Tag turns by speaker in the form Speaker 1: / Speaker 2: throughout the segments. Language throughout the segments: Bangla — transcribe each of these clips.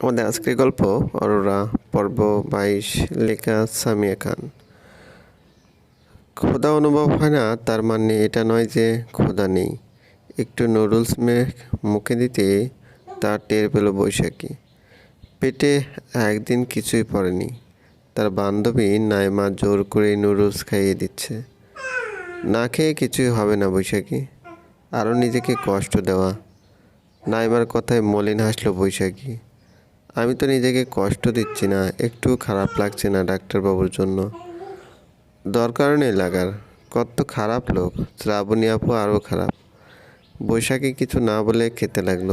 Speaker 1: আমাদের আজকের গল্প, অরোরা, পর্ব বাইশ, লেখা সামিয়া খান। ক্ষুধা অনুভব হয় না, তার মানে এটা নয় যে ক্ষুধা নেই। একটু নুডলস মেঘ মুখে দিতে তার টের পেল বৈশাখী। পেটে একদিন কিছুই পড়েনি। তার বান্ধবী নাইমা জোর করে নুডলস খাইয়ে দিচ্ছে। না খেয়ে কিছুই হবে না বৈশাখী। আরও নিজেকে কষ্ট দেওয়া। নাইমার কথায় মলিন হাসলো বৈশাখী। আমি তো নিজেকে কষ্ট দিচ্ছি না, একটু খারাপ লাগছে না ডাক্তারবাবুর জন্য। দরকার নেই লাগার, কত খারাপ লোক, শ্রাবণী আপু আরও খারাপ। বৈশাখী কিছু না বলে খেতে লাগল,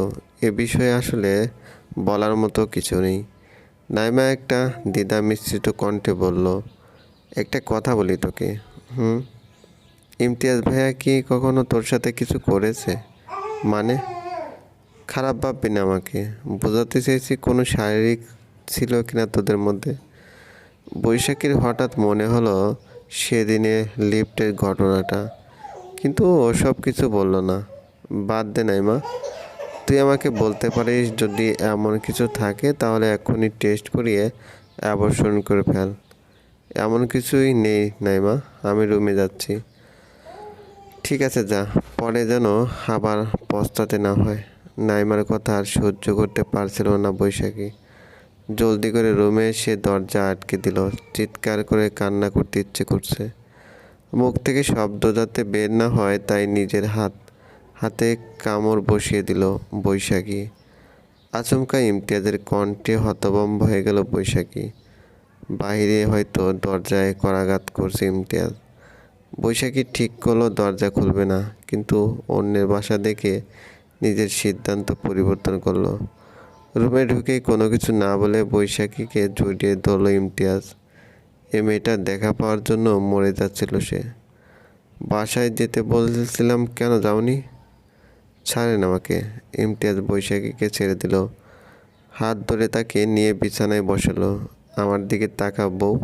Speaker 1: এ বিষয়ে আসলে বলার মতো কিছু নেই। নাইমা একটা দ্বিধা মিশ্রিত কণ্ঠে বলল, একটা কথা বলি তোকে, হুম? ইমতিয়াজ ভাইয়া কি কখনো তোর সাথে কিছু করেছে? মানে খারাপ ভাববি না আমাকে। বোঝাতে চেয়েছি কোনো শারীরিক ছিল কিনা তোদের মধ্যে। বৈশাখীর হঠাৎ মনে হলো সেদিনে লিফটের ঘটনাটা। কিন্তু ও সব কিছু বলল না। বাদ দে নাই মা তুই আমাকে বলতে পারিস যদি এমন কিছু থাকে তাহলে এখনই টেস্ট করিয়ে অ্যাবর্ষণ করে ফেল। এমন কিছুই নেই নাইমা, আমি রুমে যাচ্ছি। ঠিক আছে যা, পরে যেন আবার পস্তাতে না হয়। নাইমার কথা আর সহ্য করতে পারছিল না বৈশাখী। জলদি করে রুমে এসে দরজা আটকে দিল। চিৎকার করে কান্না করতে ইচ্ছে করছে। মুখ থেকে শব্দ যাতে বের না হয় তাই নিজের হাত, হাতে কামড় বসিয়ে দিল বৈশাখী। আচমকা ইমতিয়াজের কণ্ঠে হতবম্ব হয়ে গেল বৈশাখী। বাইরে হয়তো দরজায় করাঘাত করছে ইমতিয়াজ। বৈশাখী ঠিক করল দরজা খুলবে না, কিন্তু অন্যের বাসা দেখে নিজের সিদ্ধান্ত পরিবর্তন করল। রুমে ঢুকেই কোনো কিছু না বলে বৈশাখীকে জড়িয়ে ধরল ইমতিয়াজ। এ মেয়েটার দেখা পাওয়ার জন্য মরে যাচ্ছিল সে। বাসায় যেতে বলছিলাম, কেন যাওনি? ছাড়েন আমাকে। ইমতিয়াজ বৈশাখীকে ছেড়ে দিল। হাত ধরে তাকে নিয়ে বিছানায় বসালো। আমার দিকে তাকা বউ।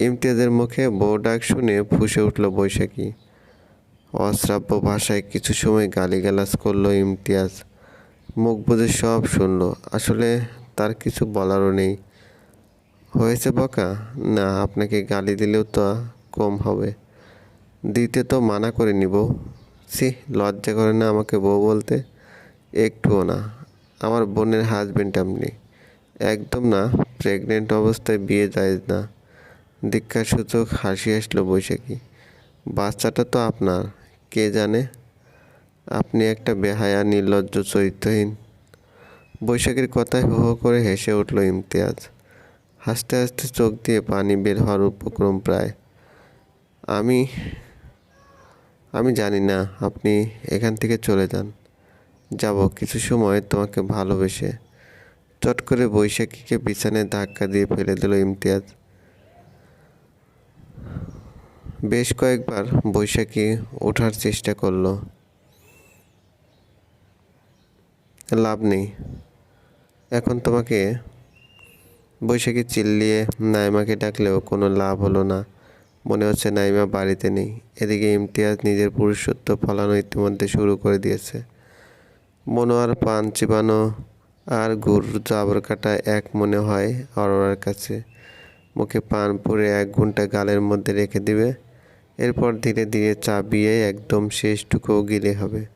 Speaker 1: ইমতিয়াজের মুখে বউ ডাক শুনে ফুসে উঠল বৈশাখী। অশ্রাব্য ভাষায় কিছু সময় গালিগালাজ করল ইমতিয়াজ। মুখ বুঝে সব শুনল। আসলে তার কিছু বলারও নেই। হয়েছে বকা? না, আপনাকে গালি দিলেও তো কম হবে। দিতে তো মানা করে নিব। সি লজ্জা করে না আমাকে বউ বলতে? একটুও না। আমার বোনের হাজবেন্ড আপনি। একদম না প্রেগনেন্ট অবস্থায় বিয়ে যায় না। দীক্ষার সূচক হাসি আসলো বৈশাখী। বাচ্চাটা তো আপনার। কে জানে? আপনি একটা বেহায়া, নির্লজ্জ, চরিত্রহীন। বৈশাখীর কথায় হো হো করে হেসে উঠল ইমতিয়াজ। হাসতে হাসতে চোখ দিয়ে পানি বের হওয়ার উপক্রম প্রায়। আমি আমি জানি না, আপনি এখান থেকে চলে যান। যাব কিছু সময় তোমাকে ভালোবেসে। চট করে বৈশাখীকে বিছানায় ধাক্কা দিয়ে ফেলে দিল ইমতিয়াজ। বেশ কয়েকবার বৈশাখী ওঠার চেষ্টা করল। লাভ নেই। এখন তোমাকে বৈশাখী চিল্লিয়ে নাইমাকে ডাকলেও কোনো লাভ হলো না। মনে হচ্ছে নাইমা বাড়িতে নেই। এদিকে ইমতিয়াজ নিজের পুরুষত্ব ফলানো ইতিমধ্যে শুরু করে দিয়েছে। মনোয়ার, পান চিবানো আর গুড় জাবর কাটা এক মনে হয় অরোরার কাছে। মুখে পান পুরে এক ঘণ্টা গালের মধ্যে রেখে দিবে। এরপর ধীরে ধীরে চাবিয়ে একদম শেষটুকুও গিলে হবে।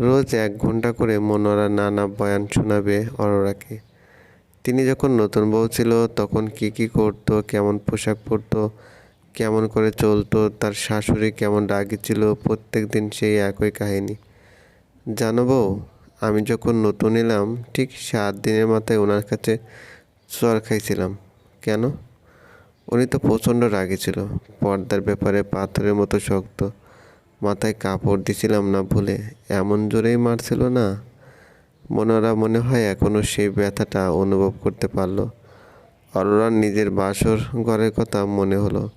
Speaker 1: রোজ এক ঘণ্টা করে মনোরা নানা বয়ান শোনাবে অরোরাকে। তিনি যখন নতুন বউ ছিল, তখন কি কি করতো, কেমন পোশাক পরতো, কেমন করে চলতো, তার শাশুড়ি কেমন রাগি ছিল, প্রত্যেক দিন সেই একই কাহিনী। জানো বউ, আমি যখন নতুন এলাম, ঠিক সাত দিনের মাথায় ওনার কাছে চর খাইছিলাম। কেন? উনি তো প্রচণ্ড রাগি ছিল। পর্দার ব্যাপারে পাথরের মতো শক্ত। মাথায় কাপড় দিছিলাম না ভুলে এমন জোরেই মারছিল না? মনোরা মনে হয় এখনও সেই ব্যথাটা অনুভব করতে পারল। অরোরার নিজের বাসর ঘরের কথা মনে হলো।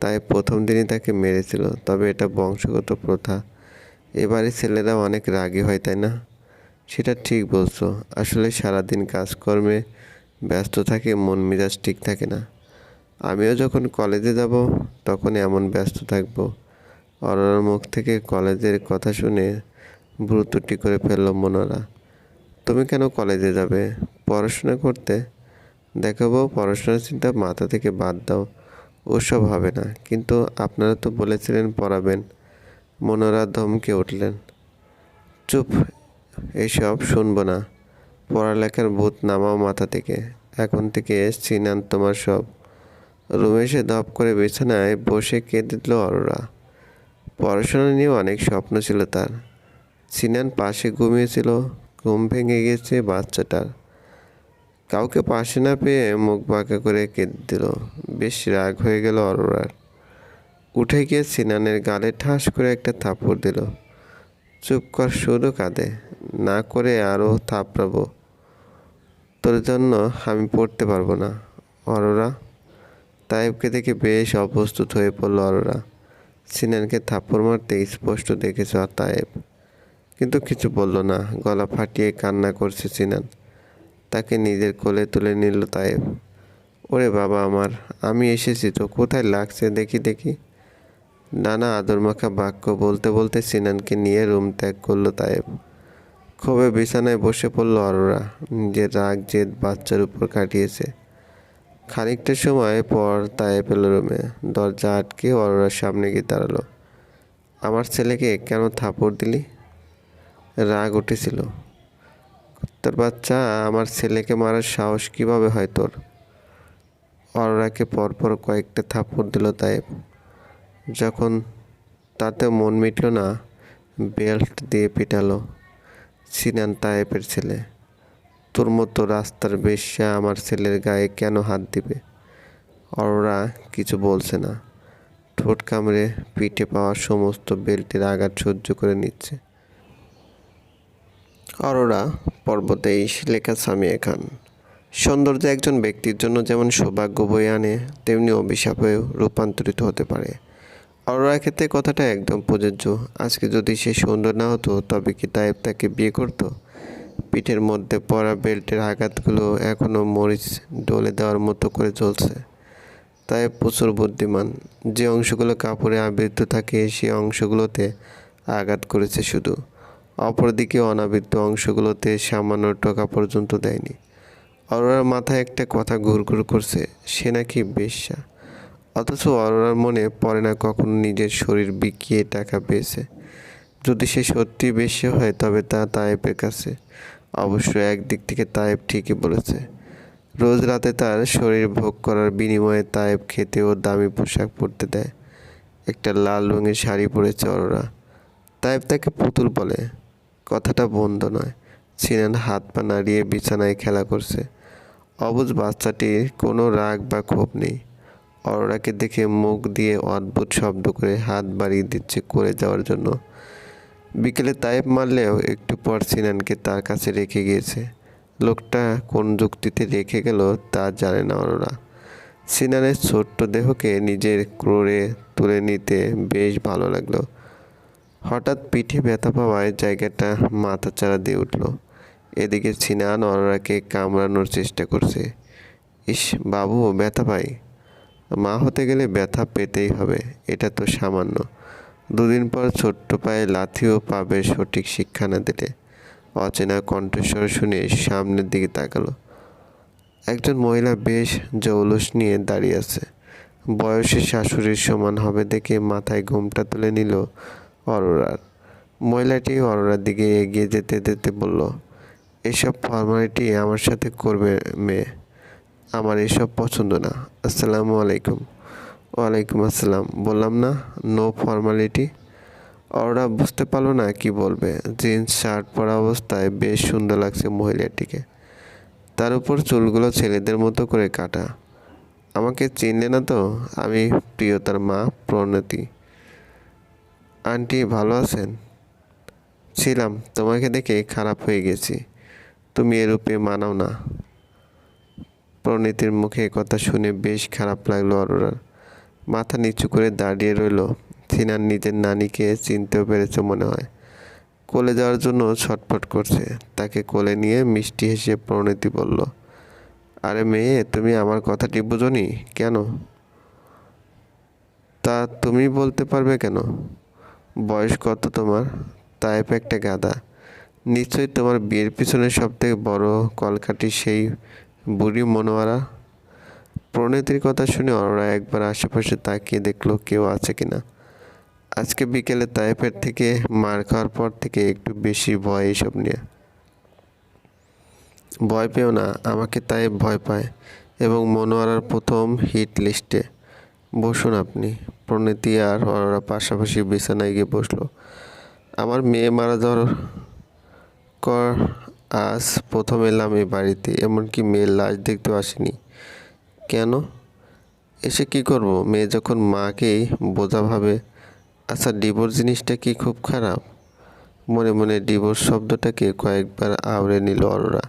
Speaker 1: তাই প্রথম দিনই তাকে মেরেছিল, তবে এটা বংশগত প্রথা। এবারে ছেলেরা অনেক রাগী হয়, তাই না? সেটা ঠিক বলছো। আসলে সারাদিন কাজকর্মে ব্যস্ত থাকে মন মেজাজ ঠিক থাকে না। আমিও যখন কলেজে যাব তখন এমন ব্যস্ত থাকব। অরোরার মুখ থেকে কলেজের কথা শুনে ভ্রুতুটি করে ফেলল মনোরা। তুমি কেন কলেজে যাবে? পড়াশোনা করতে? দেখাবো পড়াশোনার চিন্তা মাথা থেকে বাদ দাও। ওসব হবে না, কিন্তু আপনারা তো বলেছিলেন পড়াবেন। মনোরা ধমকে উঠলেন। চুপ, এসব শুনব না। পড়ালেখার ভূত নামাও মাথা থেকে। এখন থেকে সিনান তোমার সব রুমে এসে ধপ করে বিছানায় বসে কেঁদে দিল অরোরা। পড়াশোনা নিয়ে অনেক স্বপ্ন ছিল তার। সিনান পাশে ঘুমিয়েছিল ঘুম ভেঙে গেছে বাচ্চাটার। কাউকে পাশে না পেয়ে মুখ বাঁকা করে কেঁদে দিল। বেশ রাগ হয়ে গেল অরোরার। উঠে গিয়ে সিনানের গালে ঠাস করে একটা থাপ্পড় দিল। চুপ কর, শুধু কাঁদে। না করে আরও থাপড়াবো। তোর জন্য আমি পড়তে পারব না, অরোরা। তাইবকে দেখে বেশ অপ্রস্তুত হয়ে পড়ল অরোরা। সিনানকে থাপ্পড় মারতে স্পষ্ট দেখেছ তায়েব। কিন্তু কিছু বলল না, গলা ফাটিয়ে কান্না করছে সিনান। তাকে নিজের কোলে তুলে নিল তায়েব। ওরে বাবা আমার, আমি এসেছি তো, কোথায় লাগছে দেখি দেখি। নানা আদরমাখা বাক্য বলতে বলতে সিনানকে নিয়ে রুম ত্যাগ করল তায়েব। ক্ষোভে বিছানায় বসে পড়ল অরোরা। নিজের রাগ জেদ বাচ্চার উপর কাটিয়েছে। খানিকটা সময় পর তায়েব এলো রুমে। দরজা আটকে অরোরার সামনে গিয়ে দাঁড়াল। আমার ছেলেকে কেন থাপড় দিলি? রাগ উঠেছিল। তোর বাচ্চা, আমার ছেলেকে মারার সাহস কীভাবে হয় তোর? অরোরাকে পরপর কয়েকটা থাপ্পড় দিল তায়েব যখন তাতে মন মিটল না, বেল্ট দিয়ে পিটালো সিনান তায়েবের ছেলে। তোর মতো রাস্তার বেশ্যা আমার ছেলের গায়ে কেন হাত দিবে? অরোরা কিছু বলছে না। ঠোঁট কামড়ে পিঠে পাওয়া সমস্ত বেল্টের আঘাত সহ্য করে নিচ্ছে। অরোরা পর্বতেই লেখা সামিয়া খান। সৌন্দর্য একজন ব্যক্তির জন্য যেমন সৌভাগ্য বয়ে আনে, তেমনি অভিশাপেও রূপান্তরিত হতে পারে। অরোরার ক্ষেত্রে কথাটা একদম প্রযোজ্য। আজকে যদি সে সুন্দর না হতো, তবে কি তাইব তাকে বিয়ে করতো? পিঠের মধ্যে পড়া বেল্টের আঘাতগুলো এখনও মরিচ ডলে দেওয়ার মতো করে চলছে। তাই প্রচুর বুদ্ধিমান। যে অংশগুলো কাপড়ে আবৃত থাকে, সেই অংশগুলোতে আঘাত করেছে শুধু। অপরদিকে অনাবৃত অংশগুলোতে সামান্য টাকা পর্যন্ত দেয়নি। অরোরার মাথায় একটা কথা ঘুরঘুর করছে, সে নাকি বেশ্যা। অথচ অরোরার মনে পড়ে না কখনো নিজের শরীর বিকিয়ে টাকা পেয়েছে। যদি সে সত্যি বেশি হয় তবে তা তায়েবের কাছে। অবশ্য একদিক থেকে তায়েব ঠিকই বলেছে। রোজ রাতে তার শরীর ভোগ করার বিনিময়ে তায়েব খেতে ও দামি পোশাক পরতে দেয়। একটা লাল রঙের শাড়ি পরেছে অরোরা। তায়েব তাকে পুতুল বলে। কথাটা বন্ধ নয়। সিনান হাত পা নাড়িয়ে বিছানায় খেলা করছে। অবুজ বাচ্চাটির কোনো রাগ বা ক্ষোভ নেই। অরোরাকে দেখে মুখ দিয়ে অদ্ভুত শব্দ করে হাত বাড়িয়ে দিচ্ছে করে যাওয়ার জন্য। বিকেলে তাইপ মারলেও একটু পর সিনানকে তার কাছে রেখে গিয়েছে। লোকটা কোন যুক্তিতে রেখে গেল তা জানে না অরোরা। সিনানের ছোট্ট দেহকে নিজের ক্রোড়ে তুলে নিতে বেশ ভালো লাগল। হঠাৎ পিঠে ব্যথা পাওয়ায় জায়গাটা মাথাচাড়া দিয়ে উঠল। এদিকে সিনান অরোরাকে কামড়ানোর চেষ্টা করছে। ইস, বাবু, ব্যথা পাই। মা হতে গেলে ব্যথা পেতেই হবে, এটা তো সামান্য। দুদিন পর ছোট্ট পায়ে লাথিও পাবে সঠিক শিক্ষা না দিলে অচেনা কণ্ঠস্বর শুনে সামনের দিকে তাকালো। একজন মহিলা বেশ জৌলুস নিয়ে দাঁড়িয়ে আছে। বয়সে শাশুড়ির সমান হবে দেখে মাথায় ঘুমটা তুলে নিল অরোরার মহিলাটি অরোরার দিকে এগিয়ে যেতে যেতে বলল, এসব ফর্মালিটি আমার সাথে করবে মেয়ে। আমার এসব পছন্দ না। আসসালামু আলাইকুম। ওয়ালাইকুম আসসালাম। বললাম না নো ফর্মালিটি ওরা বুঝতে পারল না কি বলবে। জিন্স শার্ট পরা অবস্থায় বেশ সুন্দর লাগছে মহিলাটিকে। তার উপর চুলগুলো ছেলেদের মতো করে কাটা। আমাকে চিনলে না তো? আমি প্রিয়তার মা, প্রণতি। আন্টি, ভালো আছেন? ছিলাম, তোমাকে দেখে খারাপ হয়ে গেছি। তুমি এরূপে মানাও না। প্রণীতির মুখে কথা শুনে বেশ খারাপ লাগল অরোরার। মাথা নিচু করে দাঁড়িয়ে রইল। সিনান নিজের নানিকে চিনতেও পেরেছে মনে হয়। কোলে যাওয়ার জন্য ছটফট করছে। তাকে কোলে নিয়ে মিষ্টি হেসে প্রণীতি বলল, আরে মেয়ে, তুমি আমার কথাটি বুঝনি কেন? তা তুমি বলতে পারবে কেন? বয়স কত তোমার? তাইপ একটা গাদা নিশ্চয়ই তোমার বিয়ের পিছনে সবথেকে বড় কলকাঠি সেই বুড়ি মনোয়ারা। প্রণীতির কথা শুনে অরোরা একবার আশেপাশে তাকিয়ে দেখল কেউ আছে কিনা। আজকে বিকেলে তাইফের থেকে মার খাওয়ার পর থেকে একটু বেশি ভয় এইসব নিয়ে। ভয় পেও না, আমাকে তাই ভয় পায় এবং মনোয়ারার প্রথম হিট লিস্টে। বসুন আপনি, প্রণীতি আর অরোরা পাশাপাশি বিছানায় গিয়ে বসল। আমার মেয়ে মারা যাওয়ার কর আজ প্রথম এলাম এই বাড়িতে, এমনকি মেয়ের লাশ দেখতেও আসিনি। কেন? এসে কি করব? মেয়ে যখন মাকেই বোঝা ভাবে আচ্ছা ডিভোর্স জিনিসটা কি খুব খারাপ? মনে মনে ডিভোর্স শব্দটাকে কয়েকবার আওড়ে নিল অরোরা।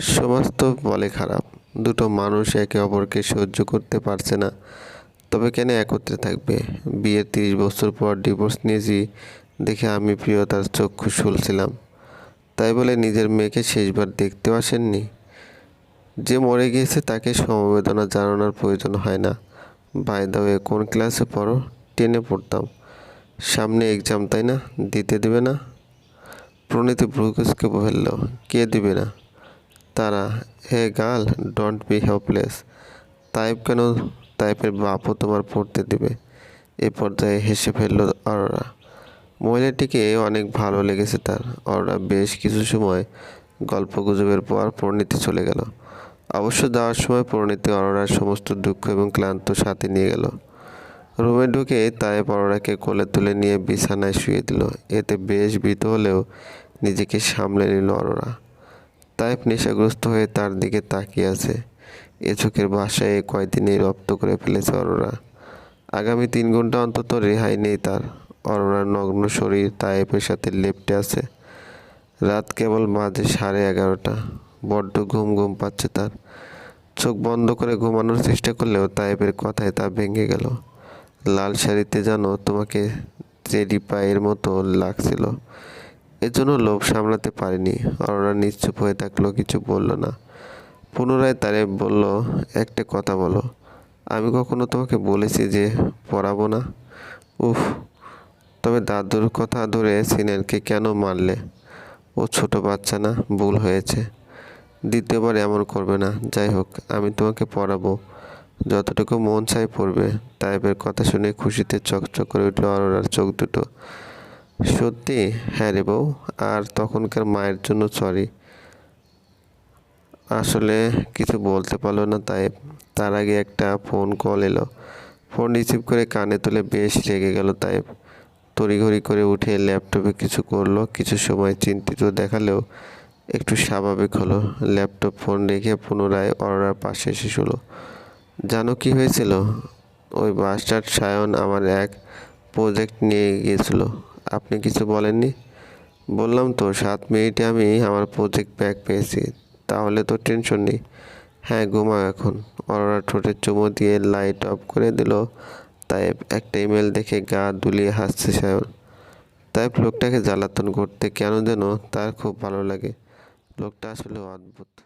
Speaker 1: সমাজ তো বলে খারাপ। দুটো মানুষ একে অপরকে সহ্য করতে পারছে না। তবে কেন একত্রে থাকবে? বিয়ের তিরিশ বছর পর ডিভোর্স নিয়েছি দেখে আমি প্রিয়তার চক্ষু শুলছিলাম। তাই বলে নিজের মেয়েকে শেষবার দেখতেও আসেননি? যে মরে গিয়েছে তাকে সমবেদনা জানানোর প্রয়োজন হয় না। বাই দা ওয়ে কোন ক্লাসে পড়ো? টেনে পড়তাম। সামনে এক্সাম তাই না? দিতে দেবে না? প্রণীতি ব্রুকুসকে বলল, কে দিবে না? তারা, hey girl don't be helpless Tayyip কেন? তাইপের বাপও তোমার পড়তে দিবে। এ পর্যায়ে হেসে ফেলল অরোরা। মহিলাটিকে অনেক ভালো লেগেছে তার। অরোরা বেশ কিছু সময় গল্প গুজবের পর পরিণীতি চলে গেল। অবশ্য যাওয়ার সময় পরিণীতি অরোরার সমস্ত দুঃখ এবং ক্লান্ত সাথে নিয়ে গেল। রুমে ঢুকে তাই অরোরাকে কোলে তুলে নিয়ে বিছানায় শুয়ে দিল। এতে বেশ ভীত হলেও নিজেকে সামলে নিল অরোরা। তাইপ নেশাগ্রস্ত হয়ে তার দিকে তাকিয়ে আছে। এ চোখের বাসায় কয়দিনেই রপ্ত করে ফেলেছে অরোরা। আগামী তিন ঘণ্টা অন্তত রেহাই নেই তার। অরোরার নগ্ন শরীর তাইপের সাথে লেপটে আছে। রাত কেবল মাঝে সাড়ে এগারোটা। বড্ড ঘুম ঘুম পাচ্ছে তার। চোখ বন্ধ করে ঘুমানোর চেষ্টা করলেও তাইপের কথায় তা ভেঙে গেল। লাল শাড়িতে যেন তোমাকে চেরি পায়ের মতো লাগছিল। এজন্য লোভ সামলাতে পারিনি। অরোরা নিশ্চুপ হয়ে থাকল কিছু বলল না। পুনরায় তারে বলল, একটা কথা বলো। আমি কখনো তোমাকে বলেছি যে পড়াবো না? উফ, তবে দাদুর কথা ধরে সিনেলকে কেন মারলে? ও ছোট বাচ্চা না, ভুল হয়েছে। দ্বিতীয়বার এমন করবে না। যাই হোক, আমি তোমাকে পড়াবো। যতটুকু মন চাই পড়বে। টাইপের কথা শুনে খুশিতে চকচক করে উঠল অরোরার চোখ দুটো। সত্যি? হ্যাঁ রে বউ, আর তখনকার মায়ের জন্য সরি আসলে কিছু বলতে পারল না তাই তার আগে একটা ফোন কল এলো। ফোন রিসিভ করে কানে তুলে বেশ রেগে গেল তাই তড়িঘড়ি করে উঠে ল্যাপটপে কিছু করল, কিছু সময় চিন্তিত দেখালেও একটু স্বাভাবিক হলো। ল্যাপটপ ফোন রেখে পুনরায় অরোরার পাশে এসে শুলো। জানো কি হয়েছিল? ওই বাস্টার্ড সায়ন আমার এক প্রজেক্ট নিয়ে গিয়েছিল। আপনি কিছু বলেননি? বললাম তো, সাত মিনিটে আমি আমার প্রজেক্ট ব্যাক পেয়েছি, তাহলে তো টেনশন নেই। হ্যাঁ ঘুমাও এখন। অরোরা ঠোঁটে চুমো দিয়ে লাইট অফ করে দিল। তাই একটা ইমেল দেখে গা দুলিয়ে হাসছে সায়ন। তাই লোকটাকে জ্বালাতন করতে কেন যেন তার খুব ভালো লাগে। লোকটা আসলে অদ্ভুত।